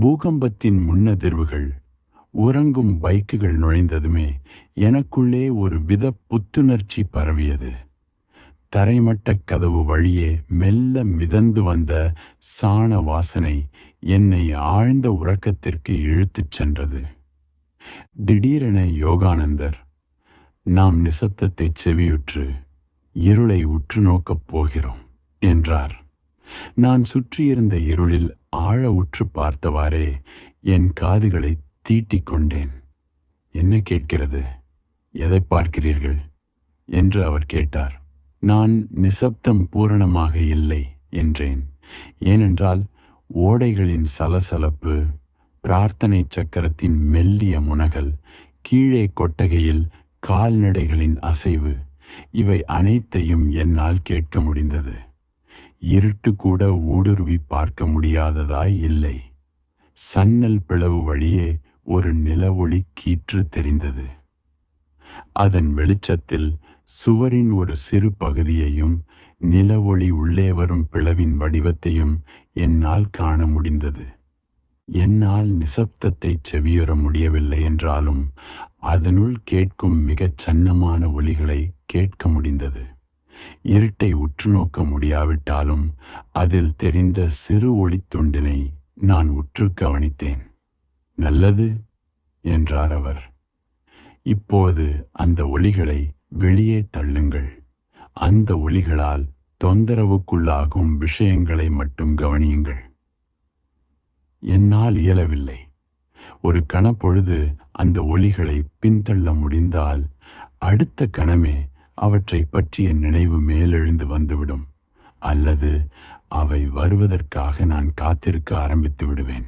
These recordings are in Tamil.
பூகம்பத்தின் முன்னதிர்வுகள் உறங்கும் பைக்குகள் நுழைந்ததுமே எனக்குள்ளே ஒரு வித புத்துணர்ச்சி பரவியது. தரைமட்ட கதவு வழியே மெல்ல மிதந்து வந்த சாண வாசனை என்னை ஆழ்ந்த உறக்கத்திற்கு இழுத்துச் சென்றது. திடீரென யோகானந்தர் நாம் நிசப்தத்தை செவியுற்று இருளை உற்று நோக்கப் போகிறோம் என்றார். நான் சுற்றியிருந்த இருளில் ஆழ உற்று பார்த்தவாறே என் காதுகளை தீட்டிக் கொண்டேன். என்ன கேட்கிறது? எதை பார்க்கிறீர்கள்? என்று அவர் கேட்டார். நான் நிசப்தம் பூரணமாக இல்லை என்றேன். ஏனென்றால் ஓடைகளின் சலசலப்பு பிரார்த்தனை சக்கரத்தின் மெல்லிய முனகல் கீழே கொட்டகையில் கால்நடைகளின் அசைவு இவை அனைத்தையும் என்னால் கேட்க முடிந்தது. இருட்டு கூட ஊடுருவி பார்க்க முடியாததாய் இல்லை. சன்னல் பிளவு வழியே ஒரு நிலவொளி கீற்று தெரிந்தது. அதன் வெளிச்சத்தில் சுவரின் ஒரு சிறு பகுதியையும் நிலவொளி உள்ளே வரும் பிளவின் வடிவத்தையும் என்னால் காண முடிந்தது. என்னால் நிசப்தத்தை செவியுற முடியவில்லை என்றாலும் அதனுள் கேட்கும் மிகச் சன்னமான ஒலிகளை கேட்க முடிந்தது. இருட்டை உற்று நோக்க முடியாவிட்டாலும் அதில் தெரிந்த சிறு ஒளித்துண்டினை நான் உற்று கவனித்தேன். நல்லது என்றார் அவர். இப்போது அந்த ஒளிகளை வெளியே தள்ளுங்கள். அந்த ஒளிகளால் தொந்தரவுக்குள்ளாகும் விஷயங்களை மட்டும் கவனியுங்கள். என்னால் இயலவில்லை. ஒரு கணப்பொழுது அந்த ஒளிகளை பின்தள்ள முடிந்தால் அடுத்த கணமே அவற்றை பற்றிய நினைவு மேலெழுந்து வந்துவிடும். அல்லது அவை வருவதற்காக நான் காத்திருக்க ஆரம்பித்து விடுவேன்.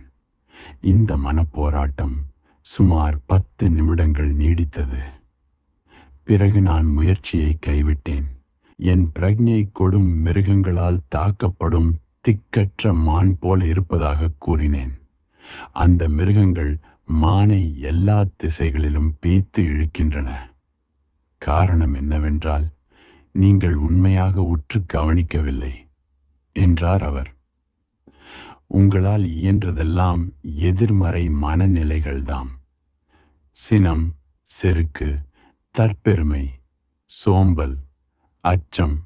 இந்த மனப்போராட்டம் சுமார் பத்து நிமிடங்கள் நீடித்தது. பிறகு நான் முயற்சியை கைவிட்டேன். என் பிரக்ஞை கொடும் மிருகங்களால் தாக்கப்படும் திக்கற்ற மான் போல இருப்பதாக கூறினேன். அந்த மிருகங்கள் மானை எல்லா திசைகளிலும் பீத்து இழுக்கின்றன. காரணம் என்னவென்றால் நீங்கள் உண்மையாக உற்று கவனிக்கவில்லை என்றார் அவர். உங்களால் இயன்றதெல்லாம் எதிர்மறை மனநிலைகள்தாம். சினம் செருக்கு தற்பெருமை சோம்பல் அச்சம்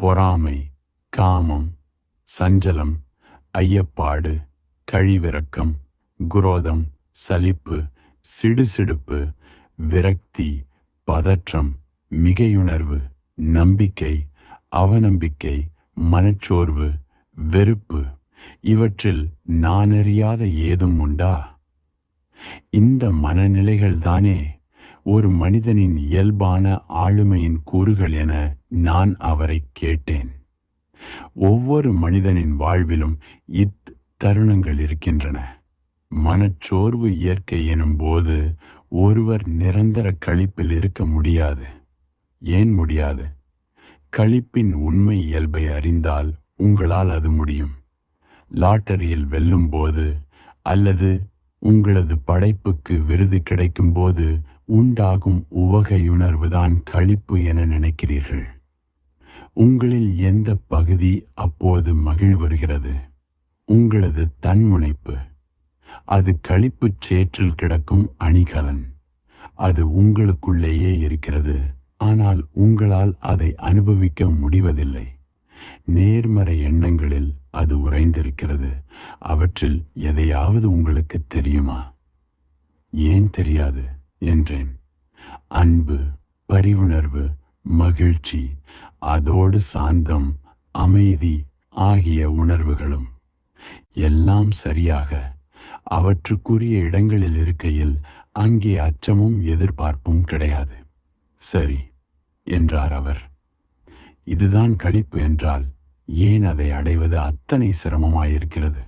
பொறாமை காமம் சஞ்சலம் ஐயப்பாடு கழிவிறக்கம் குரோதம் சலிப்பு சிடுசிடுப்பு விரக்தி பதற்றம் மிகையுணர்வு நம்பிக்கை அவநம்பிக்கை மனச்சோர்வு வெறுப்பு இவற்றில் நானறியாத ஏதும் உண்டா? இந்த மனநிலைகள் தானே ஒரு மனிதனின் இயல்பான ஆளுமையின் கூறுகள் என நான் அவரை கேட்டேன். ஒவ்வொரு மனிதனின் வாழ்விலும் இத் தருணங்கள் இருக்கின்றன. மனச்சோர்வு இயற்கை எனும் போது ஒருவர் நிரந்தர கழிப்பில் இருக்க முடியாது. ஏன் முடியாது? களிப்பின் உண்மை இயல்பை அறிந்தால் உங்களால் அது முடியும். லாட்டரியில் வெல்லும் போது அல்லது உங்களது படைப்புக்கு விருது கிடைக்கும் போது உண்டாகும் உவகையுணர்வுதான் களிப்பு என நினைக்கிறீர்கள். உங்களில் எந்த பகுதி அப்போது மகிழ்வருகிறது உங்களது தன்முனைப்பு. அது களிப்புச் சேற்றில் கிடக்கும் அணிகலன். அது உங்களுக்குள்ளேயே இருக்கிறது. ஆனால் உங்களால் அதை அனுபவிக்க முடிவதில்லை. நேர்மறை எண்ணங்களில் அது உறைந்திருக்கிறது. அவற்றில் எதையாவது உங்களுக்கு தெரியுமா? ஏன் தெரியாது? என்றேன். அன்பு பரிவுணர்வு மகிழ்ச்சி அதோடு சாந்தம் அமைதி ஆகிய உணர்வுகளும். எல்லாம் சரியாக. அவற்றுக்குரிய இடங்களில் இருக்கையில் அங்கே அச்சமும் எதிர்பார்ப்பும் கிடையாது. சரி. என்றார் அவர். இதுதான் களிப்பு என்றால் ஏன் அதை அடைவது அத்தனை சிரமமாயிருக்கிறது?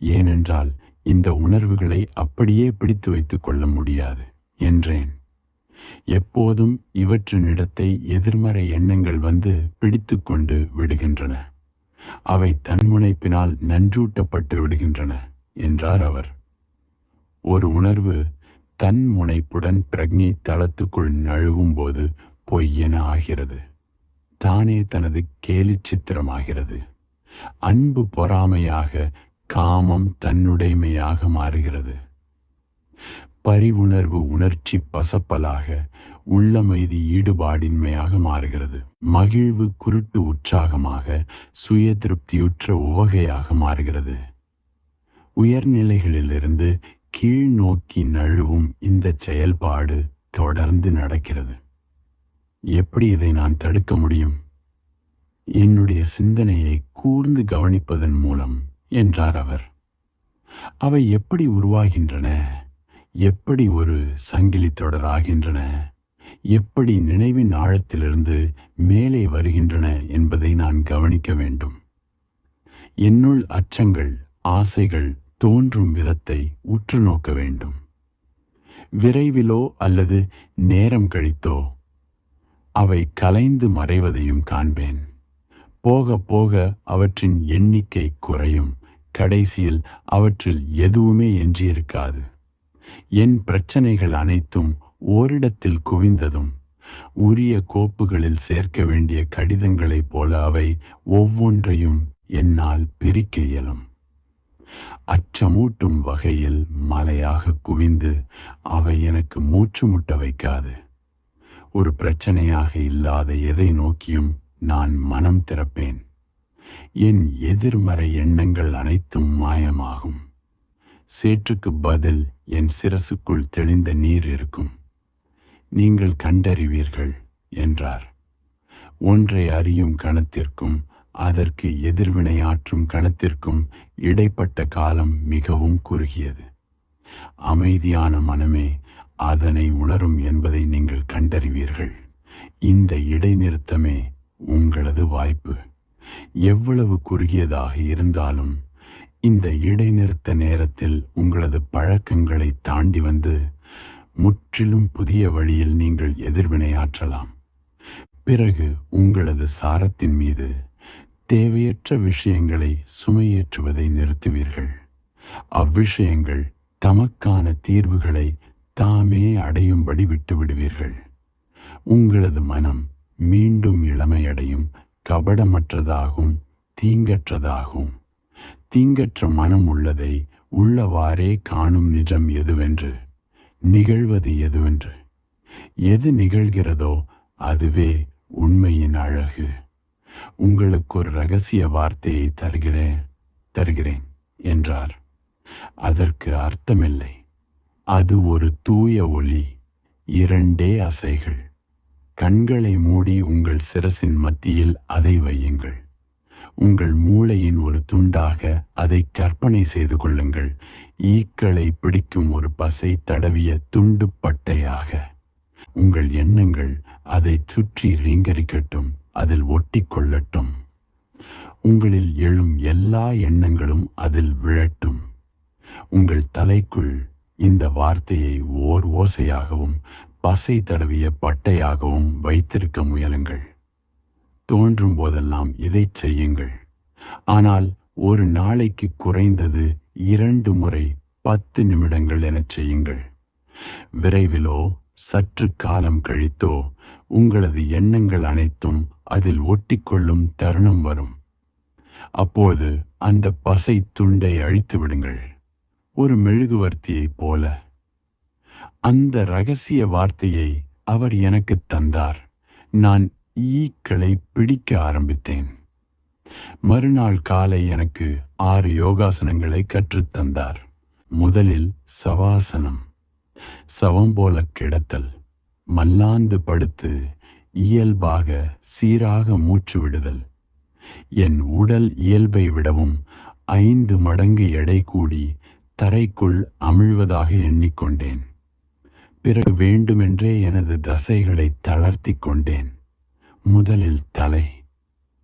ஏனென்றால் இந்த உணர்வுகளை அப்படியே பிடித்து வைத்துக் கொள்ள முடியாது என்றேன். எப்போதும் இவற்றின் இடத்தை எதிர்மறை எண்ணங்கள் வந்து பிடித்து கொண்டு விடுகின்றன. அவை தன்முனைப்பினால் நன்றூட்டப்பட்டு விடுகின்றன என்றார் அவர். ஒரு உணர்வு தன் முனைப்புடன் பிரக்ஞை தளத்துக்குள் நழுவும் போது பொய்யென ஆகிறது. தானே தனது கேலிச் சித்திரமாகிறது. அன்பு பொறாமையாக காமம் தன்னுடைமையாக மாறுகிறது. பரிவுணர்வு உணர்ச்சி பசப்பலாக உள்ளமைதி ஈடுபாடின்மையாக மாறுகிறது. மகிழ்வு குருட்டு உற்சாகமாக சுய திருப்தியுற்ற உவகையாக மாறுகிறது. உயர்நிலைகளிலிருந்து கீழ் நோக்கி நழுவும் இந்த செயல்பாடு தொடர்ந்து நடக்கிறது. எப்படி இதை நான் தடுக்க முடியும்? என்னுடைய சிந்தனையை கூர்ந்து கவனிப்பதன் மூலம் என்றார் அவர். அவை எப்படி உருவாகின்றன? எப்படி ஒரு சங்கிலி தொடர் ஆகின்றன? எப்படி நினைவின் ஆழத்திலிருந்து மேலே வருகின்றன என்பதை நான் கவனிக்க வேண்டும். என்னுள் அச்சங்கள் ஆசைகள் தோன்றும் விதத்தை உற்று நோக்க வேண்டும். விரைவிலோ அல்லது நேரம் கழித்தோ அவை கலைந்து மறைவதையும் காண்பேன். போக போக அவற்றின் எண்ணிக்கை குறையும். கடைசியில் அவற்றில் எதுவுமே எஞ்சியிருக்காது. என் பிரச்சனைகள் அனைத்தும் ஓரிடத்தில் குவிந்ததும் உரிய கோப்புகளில் சேர்க்க வேண்டிய கடிதங்களைப் போல அவை ஒவ்வொன்றையும் என்னால் பிரிக்க இயலும். அச்சமூட்டும் வகையில் மலையாக குவிந்து அவை எனக்கு மூச்சு முட்ட வைக்காது. ஒரு பிரச்சனையாக இல்லாத எதை நோக்கியும் நான் மனம் திறப்பேன். என் எதிர்மறை எண்ணங்கள் அனைத்தும் மாயமாகும். சேற்றுக்கு பதில் என் சிரசுக்குள் தெளிந்த நீர் இருக்கும். நீங்கள் கண்டறிவீர்கள் என்றார். ஒன்றை அறியும் கணத்திற்கும் அதற்கு எதிர்வினையாற்றும் கணத்திற்கும் இடைப்பட்ட காலம் மிகவும் குறுகியது. அமைதியான மனமே அதனை உணரும் என்பதை நீங்கள் கண்டறிவீர்கள். இந்த இடைநிறுத்தமே உங்களது வாய்ப்பு. எவ்வளவு குறுகியதாக இருந்தாலும் இந்த இடைநிறுத்த நேரத்தில் உங்களது பழக்கங்களை தாண்டி வந்து முற்றிலும் புதிய வழியில் நீங்கள் எதிர்வினையாற்றலாம் பிறகு உங்களது சாரத்தின் மீது தேவையற்ற விஷயங்களை சுமையேற்றுவதை நிறுத்துவீர்கள். அவ்விஷயங்கள் தமக்கான தீர்வுகளை தாமே அடையும்படி விட்டுவிடுவீர்கள். உங்களது மனம் மீண்டும் இளமையடையும் கபடமற்றதாகும் தீங்கற்றதாகும். தீங்கற்ற மனம் உள்ளதை உள்ளவாறே காணும் நிஜம் எதுவென்று நிகழ்வது எதுவென்று. எது நிகழ்கிறதோ அதுவே உண்மையின் அழகு. உங்களுக்கு ஒரு ரகசிய வார்த்தையை தருகிறேன் தருகிறேன் என்றார். அதற்கு அர்த்தமில்லை. அது ஒரு தூய ஒளி. இரண்டே அசைகள். கண்களை மூடி உங்கள் சிரசின் மத்தியில் அதை வையுங்கள். உங்கள் மூளையின் ஒரு துண்டாக அதை கற்பனை செய்து கொள்ளுங்கள். ஈக்களை பிடிக்கும் ஒரு பசை தடவிய துண்டு பட்டையாக. உங்கள் எண்ணங்கள் அதை சுற்றி ரீங்கரிக்கட்டும் அதில் ஒட்டி கொள்ளட்டும் உங்களில் எழும் எல்லா எண்ணங்களும் அதில் விழட்டும். உங்கள் தலைக்குள் இந்த வார்த்தையை ஓர் ஓசையாகவும் பசை தடவிய பட்டையாகவும் வைத்திருக்க முயலுங்கள். தோன்றும் போதெல்லாம் இதை செய்யுங்கள். ஆனால் ஒரு நாளைக்கு குறைந்தது இரண்டு முறை பத்து நிமிடங்கள் எனச் செய்யுங்கள். விரைவிலோ சற்று காலம் கழித்தோ உங்களது எண்ணங்கள் அனைத்தும் அதில் ஒட்டிக்கொள்ளும் தருணம் வரும். அப்போது அந்த பசை துண்டை அழித்து விடுங்கள். ஒரு மெழுகுவர்த்தியைப் போல. அந்த ரகசிய வார்த்தையை அவர் எனக்கு தந்தார். நான் ஈக்களை பிடிக்க ஆரம்பித்தேன். மறுநாள் காலை எனக்கு ஆறு யோகாசனங்களை கற்றுத்தந்தார் முதலில் சவாசனம் சவம் போல கிடத்தல் மல்லாந்து படுத்து இயல்பாக சீராக மூச்சு விடுதல் என் உடல் இயல்பை விடவும் ஐந்து மடங்கு எடை கூடி தரைக்குள் அமிழ்வதாக எண்ணிக்கொண்டேன். பிறகு வேண்டுமென்றே எனது தசைகளை தளர்த்தி கொண்டேன். முதலில் தலை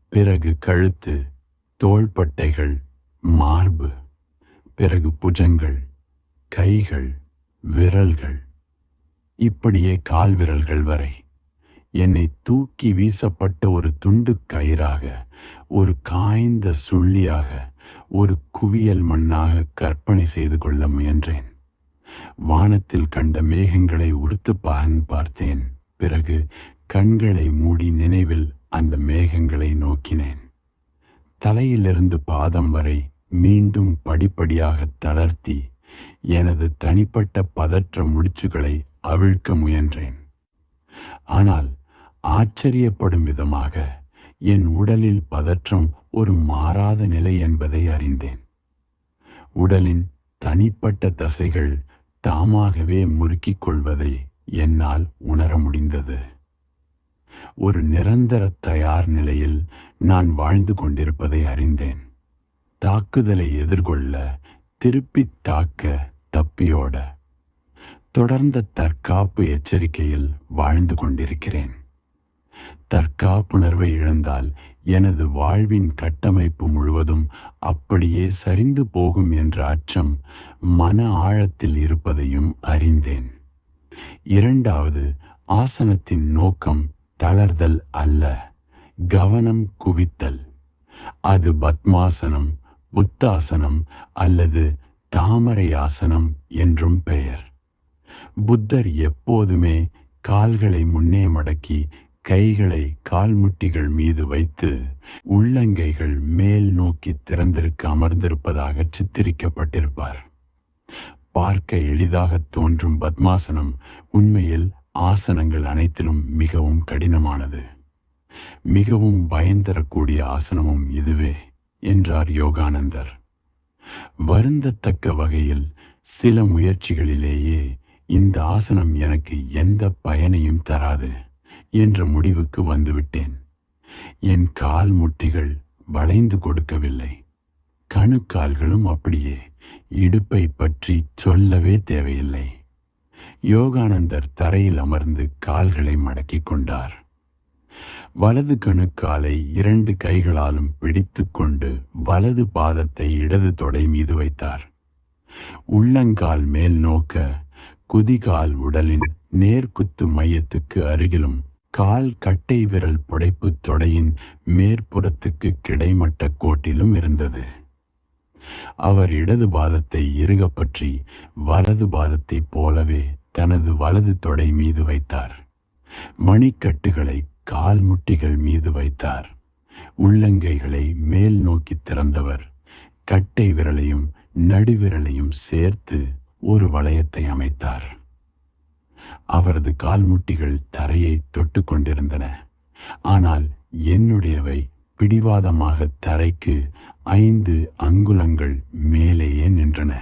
பிறகு கழுத்து தோள்பட்டைகள் மார்பு பிறகு புஜங்கள் கைகள் விரல்கள். இப்படியே கால் விரல்கள் வரை. என்னை தூக்கி வீசப்பட்ட ஒரு துண்டு கயிறாக ஒரு காய்ந்த சுள்ளியாக ஒரு குவியல் மண்ணாக கற்பனை செய்து கொள்ள முயன்றேன். வானத்தில் கண்ட மேகங்களை உடுத்து பார்த்தேன். பிறகு கண்களை மூடி நினைவில் அந்த மேகங்களை நோக்கினேன். தலையிலிருந்து பாதம் வரை மீண்டும் படிப்படியாக தளர்த்தி எனது தனிப்பட்ட பதற்ற முடிச்சுகளை அவிழ்க்க முயன்றேன். ஆனால் ஆச்சரியப்படும் விதமாக என் உடலில் பதற்றம் ஒரு மாறாத நிலை என்பதை அறிந்தேன். உடலின் தனிப்பட்ட தசைகள் தாமாகவே முறுக்கிக் கொள்வதை என்னால் உணர முடிந்தது. ஒரு நிரந்தர தயார் நிலையில் நான் வாழ்ந்து கொண்டிருப்பதை அறிந்தேன். தாக்குதலை எதிர்கொள்ள திருப்பி தாக்க தப்பியோட தொடர்ந்த தற்காப்பு எச்சரிக்கையில் வாழ்ந்து கொண்டிருக்கிறேன். தற்காப்புணர்வை இழந்தால் எனது வாழ்வின் கட்டமைப்பு முழுவதும் அப்படியே சரிந்து போகும் என்ற அச்சம் மன ஆழத்தில் இருப்பதையும் அறிந்தேன். இரண்டாவது ஆசனத்தின் நோக்கம் தளர்தல் அல்ல கவனம் குவித்தல். அது பத்மாசனம் புத்தாசனம் அல்லது தாமரை ஆசனம் என்றும் பெயர். புத்தர் எப்போதுமே கால்களை முன்னே மடக்கி கைகளை கால்முட்டிகள் மீது வைத்து உள்ளங்கைகள் மேல் நோக்கி திறந்திருக்க அமர்ந்திருப்பதாக சித்தரிக்கப்பட்டிருப்பார். பார்க்க எளிதாக தோன்றும் பத்மாசனம் உண்மையில் ஆசனங்கள் அனைத்திலும் மிகவும் கடினமானது. மிகவும் பயந்தரக்கூடிய ஆசனமும் இதுவே என்றார் யோகானந்தர். வருந்தத்தக்க வகையில் சில முயற்சிகளிலேயே இந்த ஆசனம் எனக்கு எந்த பயனையும் தராது. என்ற முடிவுக்கு வந்துவிட்டேன். என் கால் முட்டிகள் வளைந்து கொடுக்கவில்லை. கணுக்கால்களும் அப்படியே இடுப்பை பற்றி சொல்லவே தேவையில்லை. யோகானந்தர் தரையில் அமர்ந்து கால்களை மடக்கிக் கொண்டார். வலது கணுக்காலை இரண்டு கைகளாலும் பிடித்து கொண்டு வலது பாதத்தை இடது தொடை மீது வைத்தார். உள்ளங்கால் மேல் நோக்க குதிகால் உடலின் நேர்குத்து மையத்துக்கு அருகிலும் கால் கட்டை விரல் புடைப்பு தொடையின் மேற்புறத்துக்கு கிடைமட்ட கோட்டிலும் இருந்தது. அவர் இடது பாதத்தை இறுக பற்றி வலது பாதத்தைப் போலவே தனது வலது தொடை மீது வைத்தார். மணிக்கட்டுகளை கால் முட்டிகள் மீது வைத்தார். உள்ளங்கைகளை மேல் நோக்கி திறந்தவர். கட்டை விரலையும் நடுவிரலையும் சேர்த்து ஒரு வளையத்தை அமைத்தார். அவரது கால்முட்டிகள் தரையை தொட்டு கொண்டிருந்தன. ஆனால் என்னுடையவை பிடிவாதமாக தரைக்கு ஐந்து அங்குலங்கள் மேலேயே நின்றன.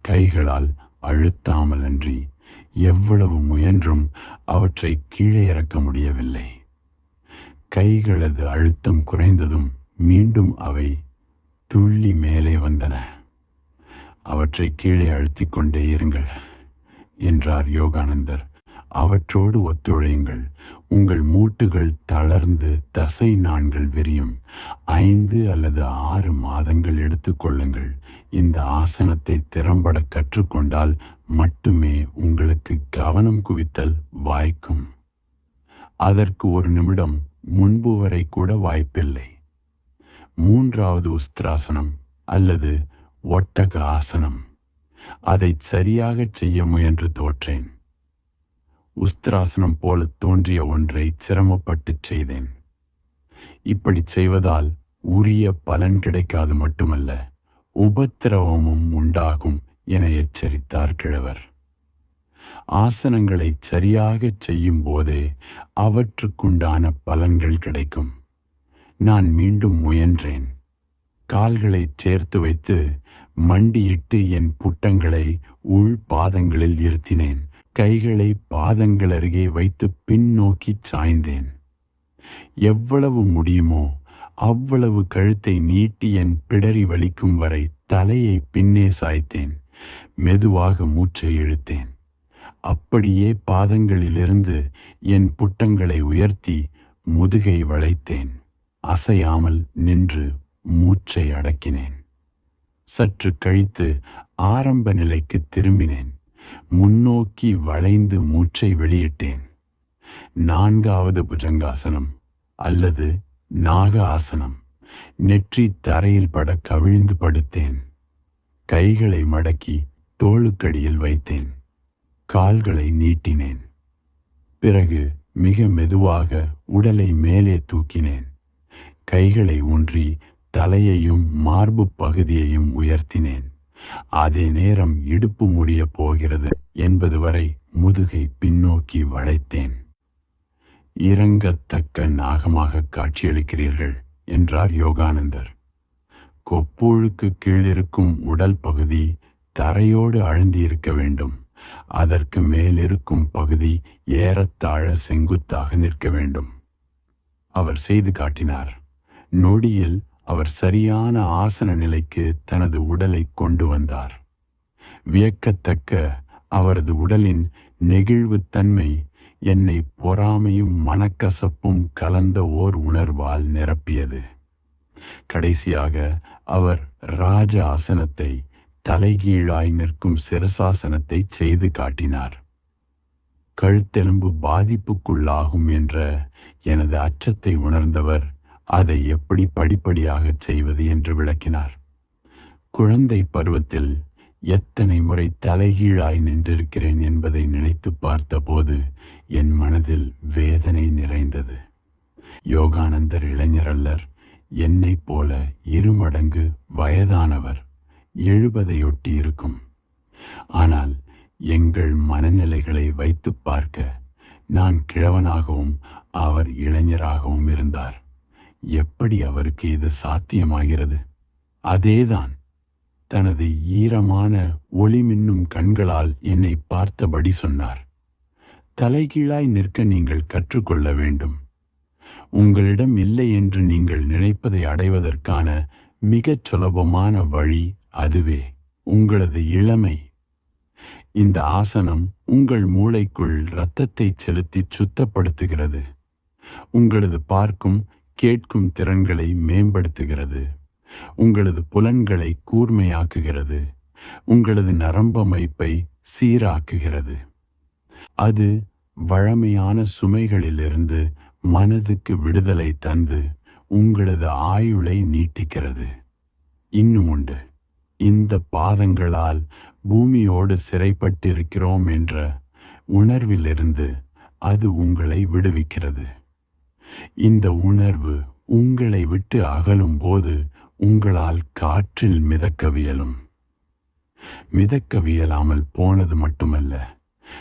கைகளால் அழுத்தாமலன்றி எவ்வளவு முயன்றும் அவற்றை கீழே இறக்க முடியவில்லை. கைகளது அழுத்தம் குறைந்ததும் மீண்டும் அவை துள்ளி மேலே வந்தன. அவற்றை கீழே அழுத்திக் கொண்டே இருங்கள் என்றார் யோகானந்தர். அவற்றோடு ஒத்துழையுங்கள். உங்கள் மூட்டுகள் தளர்ந்து தசை நான்கள் விரியும். ஐந்து அல்லது ஆறு மாதங்கள் எடுத்துக்கொள்ளுங்கள் இந்த ஆசனத்தை திறம்பட கற்றுக்கொண்டால் மட்டுமே உங்களுக்கு கவனம் குவித்தல் வாய்க்கும். அதற்கு ஒரு நிமிடம் முன்பு வரை கூட வாய்ப்பில்லை. மூன்றாவது உஸ்திராசனம் அல்லது ஒட்டக ஆசனம். அதை சரியாகச் செய்ய முயன்று தோற்றேன். உஸ்திராசனம் போல தோன்றிய ஒன்றை சிரமப்பட்டு செய்தேன். இப்படி செய்வதால் உரிய பலன் கிடைக்காது மட்டுமல்ல உபத்திரவமும் உண்டாகும் என எச்சரித்தார் கிழவர். ஆசனங்களை சரியாக செய்யும் போதே அவற்றுக்குண்டான பலன்கள் கிடைக்கும். நான் மீண்டும் முயன்றேன். கால்களை சேர்த்து வைத்து மண்டியிட்டு என் புட்டங்களை உள் பாதங்களில் இருத்தினேன். கைகளை பாதங்கள் அருகே வைத்து பின்னோக்கி சாய்ந்தேன். எவ்வளவு முடியுமோ அவ்வளவு கழுத்தை நீட்டி என் பிடரி வலிக்கும் வரை தலையை பின்னே சாய்த்தேன். மெதுவாக மூச்சை இழுத்தேன். அப்படியே பாதங்களிலிருந்து என் புட்டங்களை உயர்த்தி முதுகை வளைத்தேன். அசையாமல் நின்று மூச்சை அடக்கினேன். சற்று கழித்து ஆரம்ப நிலைக்கு திரும்பினேன். முன்னோக்கி வளைந்து மூச்சை வெளியிட்டேன். நான்காவது புஜங்காசனம் அல்லது நாக ஆசனம் நெற்றி தரையில் பட கவிழ்ந்து படுத்தேன். கைகளை மடக்கி தோளுக்கடியில் வைத்தேன். கால்களை நீட்டினேன். பிறகு மிக மெதுவாக உடலை மேலே தூக்கினேன். கைகளை ஊன்றி தலையையும் மார்பு பகுதியையும் உயர்த்தினேன். அதே நேரம் இடுப்பு முடிய போகிறது என்பது வரை முதுகை பின்னோக்கி வளைத்தேன். இறங்கத்தக்க நாகமாக காட்சியளிக்கிறீர்கள் என்றார் யோகானந்தர். கொப்பூழுக்கு கீழிருக்கும் உடல் பகுதி தரையோடு அழுந்தியிருக்க வேண்டும். அதற்கு மேலிருக்கும் பகுதி ஏறத்தாழ செங்குத்தாக நிற்க வேண்டும். அவர் செய்து காட்டினார். நொடியில் அவர் சரியான ஆசன நிலைக்கு தனது உடலை கொண்டு வந்தார். வியக்கத்தக்க அவரது உடலின் நெகிழ்வுத்தன்மை என்னை பொறாமையும் மனக்கசப்பும் கலந்த ஓர் உணர்வால் நிரப்பியது. கடைசியாக அவர் ராஜ ஆசனத்தை தலைகீழாய் நிற்கும் சிரசாசனத்தை செய்து காட்டினார். கழுத்தெலும்பு பாதிப்புக்குள்ளாகும் என்ற எனது அச்சத்தை உணர்ந்தவர் அதை எப்படி படிப்படியாகச் செய்வது என்று விளக்கினார். குழந்தை பருவத்தில் எத்தனை முறை தலைகீழாய் நின்றிருக்கிறேன் என்பதை நினைத்து பார்த்தபோது என் மனதில் வேதனை நிறைந்தது. யோகானந்தர் இளைஞரல்லர் என்னைப் போல இருமடங்கு வயதானவர் எழுபதையொட்டி இருக்கும். ஆனால் எங்கள் மனநிலைகளை வைத்து பார்க்க நான் கிழவனாகவும் அவர் இளைஞராகவும் இருந்தார். எப்படி அவருக்கு இது சாத்தியமாகிறது? அதேதான். தனது ஈரமான ஒளிமின்னும் கண்களால் என்னை பார்த்தபடி சொன்னார். தலைகீழாய் நிற்க நீங்கள் கற்றுக்கொள்ள வேண்டும். உங்களிடம் இல்லை என்று நீங்கள் நினைப்பதை அடைவதற்கான மிகச் சுலபமான வழி அதுவே. உங்களது இளமை. இந்த ஆசனம் உங்கள் மூளைக்குள் இரத்தத்தை செலுத்தி சுத்தப்படுத்துகிறது. உங்களது பார்க்கும் கேட்கும் திறன்களை மேம்படுத்துகிறது. உங்களது புலன்களை கூர்மையாக்குகிறது. உங்களது நரம்பமைப்பை சீராக்குகிறது. அது வழமையான சுமைகளிலிருந்து மனதுக்கு விடுதலை தந்து உங்களது ஆயுளை நீட்டிக்கிறது. இன்னும் உண்டு. இந்த பாதங்களால் பூமியோடு சிறைப்பட்டிருக்கிறோம் என்ற உணர்விலிருந்து அது உங்களை விடுவிக்கிறது. இந்த உணர்வு உங்களை விட்டு அகலும் போது உங்களால் காற்றில் மிதக்கவியலும். மிதக்கவியலாமல் போனது மட்டுமல்ல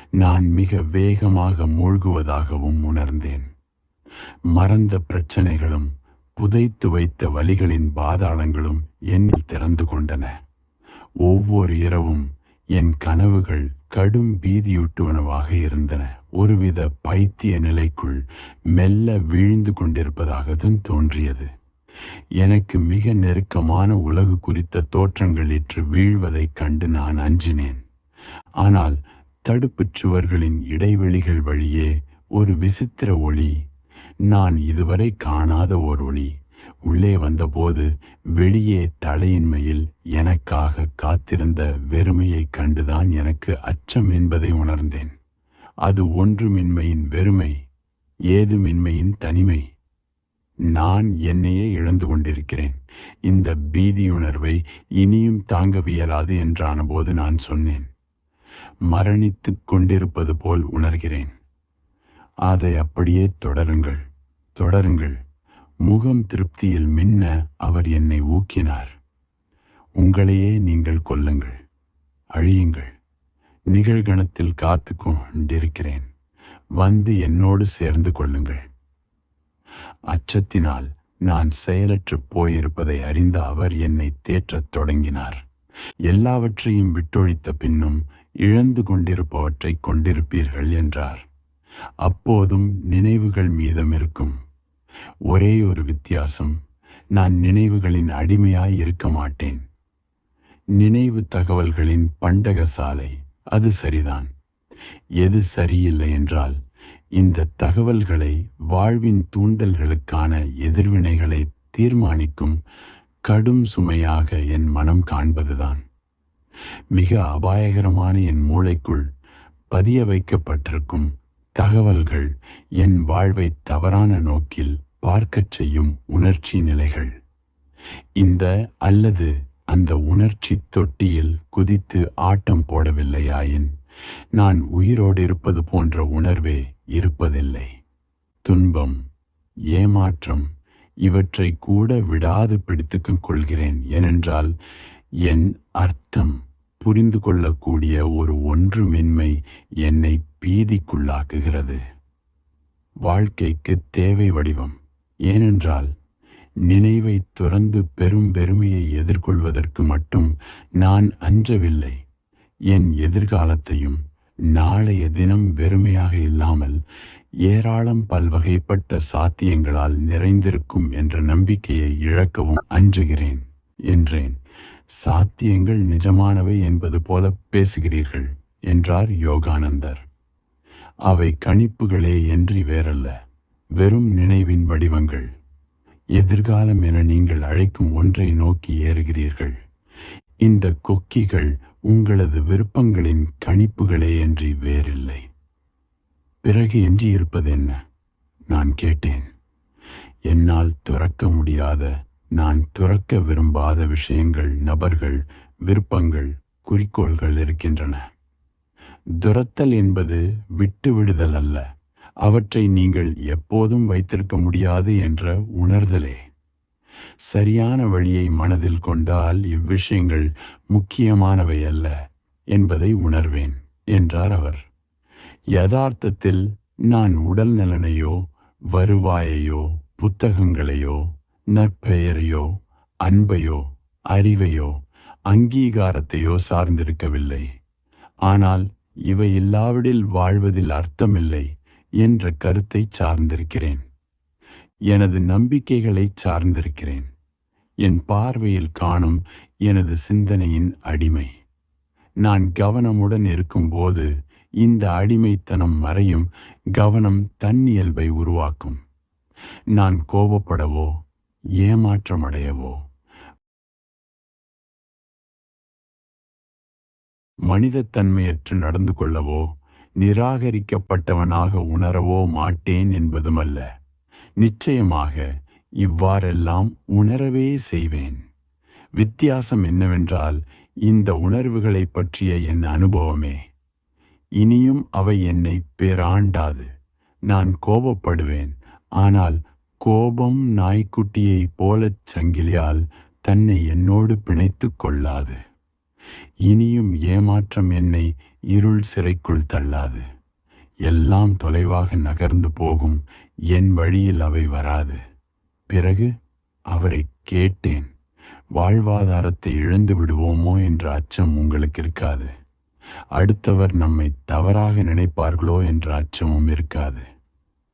நான் மிக வேகமாக மூழ்குவதாகவும் உணர்ந்தேன். மறந்த பிரச்சனைகளும் புதைத்து வைத்த வழிகளின் பாதாளங்களும் என்னில் திறந்து கொண்டன. ஒவ்வொரு இரவும் என் கனவுகள் கடும் பீதியூட்டுவனவாக இருந்தன. ஒருவித பைத்திய நிலைக்குள் மெல்ல வீழ்ந்து கொண்டிருப்பதாகவும் தோன்றியது. எனக்கு மிக நெருக்கமான உலகு குறித்த தோற்றங்கள் இற்று வீழ்வதைக் கண்டு நான் அஞ்சினேன். ஆனால் தடுப்புச் சுவர்களின் இடைவெளிகள் வழியே ஒரு விசித்திர ஒளி நான் இதுவரை காணாத ஓர் ஒளி உள்ளே வந்தபோது வெளியே தலையின்மையில் எனக்காக காத்திருந்த வெறுமையைக் கண்டுதான் எனக்கு அச்சம் என்பதை உணர்ந்தேன். அது ஒன்றுமின்மையின் வெறுமை ஏதுமின்மையின் தனிமை. நான் என்னையே இழந்து கொண்டிருக்கிறேன். இந்த பீதியுணர்வை இனியும் தாங்கவியலாது என்றான போது நான் சொன்னேன். மரணித்துக் கொண்டிருப்பது போல் உணர்கிறேன். அதை அப்படியே தொடருங்கள் தொடருங்கள். முகம் திருப்தியில் மின்ன அவர் என்னை ஊக்கினார். உங்களையே நீங்கள் கொல்லுங்கள் அழியுங்கள். நிகழ்கணத்தில் காத்து கொண்டிருக்கிறேன். வந்து என்னோடு சேர்ந்து கொள்ளுங்கள். அச்சத்தினால் நான் செயலற்று போயிருப்பதை அறிந்த அவர் என்னை தேற்றத் தொடங்கினார். எல்லாவற்றையும் விட்டொழித்த பின்னும் இழந்து கொண்டிருப்பவற்றை கொண்டிருப்பீர்கள் என்றார். அப்போதும் நினைவுகள் மீதம் இருக்கும். ஒரே ஒரு வித்தியாசம் நான் நினைவுகளின் அடிமையாய் இருக்க மாட்டேன். நினைவு தகவல்களின் பண்டக சாலை அது சரிதான். எது சரியில்லை என்றால் இந்த தகவல்களை வாழ்வின் தூண்டல்களுக்கான எதிர்வினைகளை தீர்மானிக்கும் கடும் சுமையாக என் மனம் காண்பதுதான். மிக அபாயகரமான என் மூளைக்குள் பதிய வைக்கப்பட்டிருக்கும் தகவல்கள் என் வாழ்வை தவறான நோக்கில் பார்க்கச் செய்யும் உணர்ச்சி நிலைகள். இந்த அல்லது அந்த உணர்ச்சி தொட்டியில் குதித்து ஆட்டம் போடவில்லையாயின் நான் உயிரோடு இருப்பது போன்ற உணர்வே இருப்பதில்லை. துன்பம் ஏமாற்றம் இவற்றை கூட விடாது பிடித்துக் கொள்கிறேன் ஏனென்றால் என் அர்த்தம் புரிந்து கொள்ளக்கூடிய ஒரு ஒன்றுமின்மை என்னை பீதிக்குள்ளாக்குகிறது. வாழ்க்கைக்கு தேவை வடிவம். ஏனென்றால் நினைவை துறந்து பெரும் பெருமையை எதிர்கொள்வதற்கு மட்டும் நான் அஞ்சவில்லை. என் எதிர்காலத்தையும் நாளைய தினம் வெறுமையாக இல்லாமல் ஏராளம் பல்வகைப்பட்ட சாத்தியங்களால் நிறைந்திருக்கும் என்ற நம்பிக்கையை இழக்கவும் அஞ்சுகிறேன் என்றேன். சாத்தியங்கள் நிஜமானவை என்பது போல பேசுகிறீர்கள் என்றார் யோகானந்தர். அவை கணிப்புகளே என்று வேறல்ல வெறும் நினைவின் வடிவங்கள். எதிர்காலம் என நீங்கள் அழைக்கும் ஒன்றை நோக்கி ஏறுகிறீர்கள். இந்த கொக்கிகள் உங்களது விருப்பங்களின் கணிப்புகளே என்று வேறில்லை. பிறகு எஞ்சியிருப்பது என்ன? நான் கேட்டேன். என்னால் துறக்க முடியாத நான் துறக்க விரும்பாத விஷயங்கள் நபர்கள் விருப்பங்கள் குறிக்கோள்கள் இருக்கின்றன. துரத்தல் என்பது விட்டு விடுதல் அல்ல. அவற்றை நீங்கள் எப்போதும் வைத்திருக்க முடியாது என்ற உணர்தலே. சரியான வழியை மனதில் கொண்டால் இவ்விஷயங்கள் முக்கியமானவை அல்ல என்பதை உணர்வேன் என்றார் அவர். யதார்த்தத்தில் நான் உடல் நலனையோ வருவாயையோ புத்தகங்களையோ நற்பெயரையோ அன்பையோ அறிவையோ அங்கீகாரத்தையோ சார்ந்திருக்கவில்லை. ஆனால் இவை இல்லாவிடில் வாழ்வதில் அர்த்தமில்லை. என்ற கருத்தை சார்ந்திருக்கிறேன். எனது நம்பிக்கைகளை சார்ந்திருக்கிறேன். என் பார்வையில் காணும் எனது சிந்தனையின் அடிமை. நான் கவனமுடன் இருக்கும்போது இந்த அடிமைத்தனம் மறையும் கவனம் தன்னியல்பை உருவாக்கும். நான் கோபப்படவோ ஏமாற்றமடையவோ மனிதத்தன்மையற்று நடந்து கொள்ளவோ நிராகரிக்கப்பட்டவனாக உணரவோ மாட்டேன் என்பதுமல்ல. நிச்சயமாக இவ்வாறெல்லாம் உணரவே செய்வேன். வித்தியாசம் என்னவென்றால் இந்த உணர்வுகளை பற்றிய என் அனுபவமே. இனியும் அவை என்னை பேராண்டாது. நான் கோபப்படுவேன். ஆனால் கோபம் நாய்க்குட்டியைப் போலச் சங்கிலியால் தன்னை என்னோடு பிணைத்துக் கொள்ளாது. இனியும் ஏமாற்றம் என்னை இருள் சிறைக்குள் தள்ளாது. எல்லாம் தொலைவாக நகர்ந்து போகும். என் வழியில் அவை வராது. பிறகு அவரை கேட்டேன். வாழ்வாதாரத்தை இழந்து விடுவோமோ என்ற அச்சம் உங்களுக்கு இருக்காது. அடுத்தவர் நம்மை தவறாக நினைப்பார்களோ என்ற அச்சமும் இருக்காது.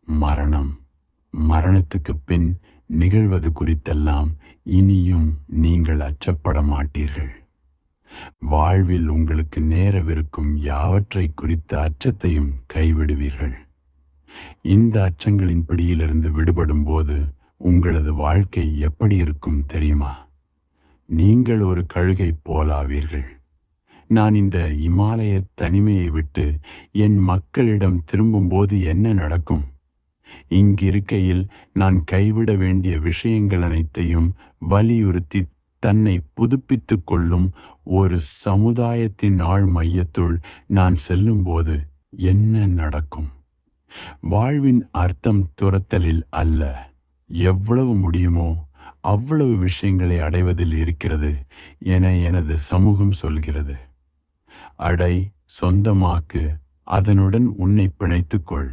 மரணம். மரணத்துக்கு பின் நிகழ்வது குறித்தெல்லாம் இனியும் நீங்கள் அச்சப்பட மாட்டீர்கள். வாழ்வில் உங்களுக்கு நேரவிருக்கும் யாவற்றை குறித்த அச்சத்தையும் கைவிடுவீர்கள். இந்த அச்சங்களின் பிடியிலிருந்து விடுபடும் போது உங்களது வாழ்க்கை எப்படி இருக்கும் தெரியுமா? நீங்கள் ஒரு கழுகை போலாவீர்கள். நான் இந்த இமாலய தனிமையை விட்டு என் மக்களிடம் திரும்பும்போது என்ன நடக்கும்? இங்கிருக்கையில் நான் கைவிட வேண்டிய விஷயங்கள் அனைத்தையும் வலியுறுத்தி தன்னை புதுப்பித்துக் கொள்ளும் ஒரு சமுதாயத்தின் ஆழ் மையத்துள் நான் செல்லும்போது என்ன நடக்கும்? வாழ்வின் அர்த்தம் துரத்தலில் அல்ல. எவ்வளவு முடியுமோ அவ்வளவு விஷயங்களை அடைவதில் இருக்கிறது என எனது சமூகம் சொல்கிறது. அடை சொந்தமாக்கு அதனுடன் உன்னை பிணைத்துக்கொள்.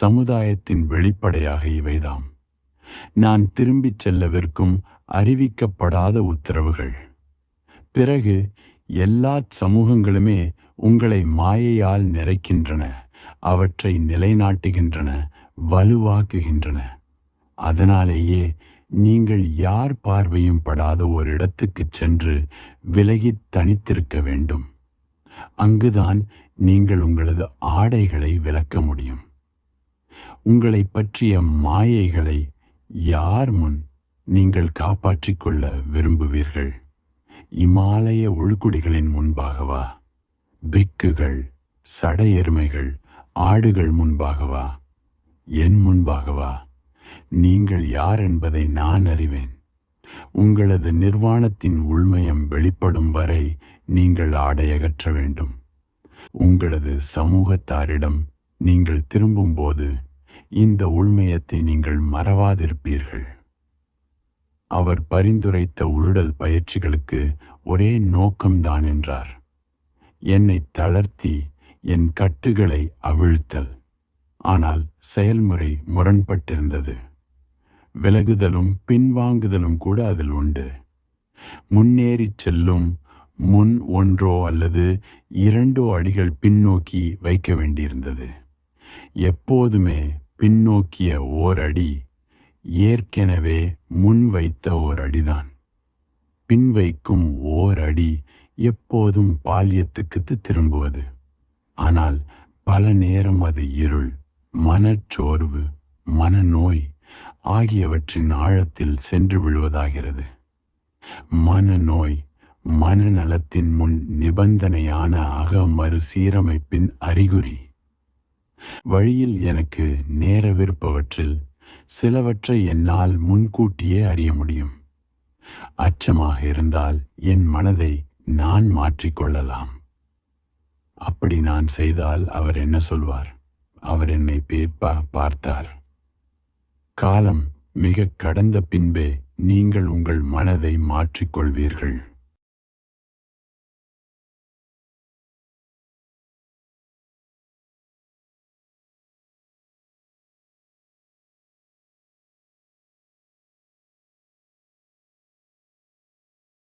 சமுதாயத்தின் வெளிப்படையாக இவைதாம். நான் திரும்பிச் செல்லவிருக்கும் அறிவிக்கப்படாத உத்தரவுகள். பிறகு எல்லா சமூகங்களுமே உங்களை மாயையால் நிறைக்கின்றன. அவற்றை நிலைநாட்டுகின்றன வலுவாக்குகின்றன. அதனாலேயே நீங்கள் யார் பார்வையும் படாத ஒரு இடத்துக்கு சென்று விலகி தனித்திருக்க வேண்டும். அங்குதான் நீங்கள் உங்களது ஆடைகளை விளக்க முடியும். உங்களை பற்றிய மாயைகளை யார் முன் நீங்கள் காப்பாற்றிக் கொள்ள விரும்புவீர்கள். இமாலய உள்குடிகளின் முன்பாகவா? பிக்குகள் சட எருமைகள் ஆடுகள் முன்பாகவா? என் முன்பாகவா? நீங்கள் யார் என்பதை நான் அறிவேன். உங்களது நிர்வாணத்தின் உள்மயம் வெளிப்படும் வரை நீங்கள் ஆடையகற்ற வேண்டும். உங்களது சமூகத்தாரிடம் நீங்கள் திரும்பும்போது இந்த உள்மயத்தை நீங்கள் மறவாதிருப்பீர்கள். அவர் பரிந்துரைத்த உருடல் பயிற்சிகளுக்கு ஒரே நோக்கம்தான் என்றார். என்னை தளர்த்தி என் கட்டுகளை அவிழ்த்தல். ஆனால் செயல்முறை முரண்பட்டிருந்தது. விலகுதலும் பின்வாங்குதலும் கூட அதில் உண்டு. முன்னேறிச் செல்லும் முன் ஒன்றோ அல்லது இரண்டோ அடிகள் பின்னோக்கி வைக்க வேண்டியிருந்தது. எப்போதுமே பின்னோக்கிய ஓர் அடி ஏற்கனவே முன் வைத்த ஓர் அடிதான் பின் வைக்கும் ஓர் அடி எப்போதும் பால்யத்துக்கு திரும்புவது. ஆனால் பல நேரம் அது இருள் மனச்சோர்வு மனநோய் ஆகியவற்றின் ஆழத்தில் சென்று விழுவதாகிறது. மனநோய் மனநலத்தின் முன் நிபந்தனையான அக மறுசீரமைப்பின் அறிகுறி. வழியில் எனக்கு நேரவிருப்பவற்றில் சிலவற்றை என்னால் முன்கூட்டியே அறிய முடியும். அச்சமாக இருந்தால் என் மனதை நான் மாற்றிக்கொள்ளலாம் அப்படி நான் செய்தால் அவர் என்ன சொல்வார்? அவர் என்னை பேப்பா பார்த்தார். காலம் மிக கடந்த பின்பே நீங்கள் உங்கள் மனதை மாற்றிக்கொள்வீர்கள்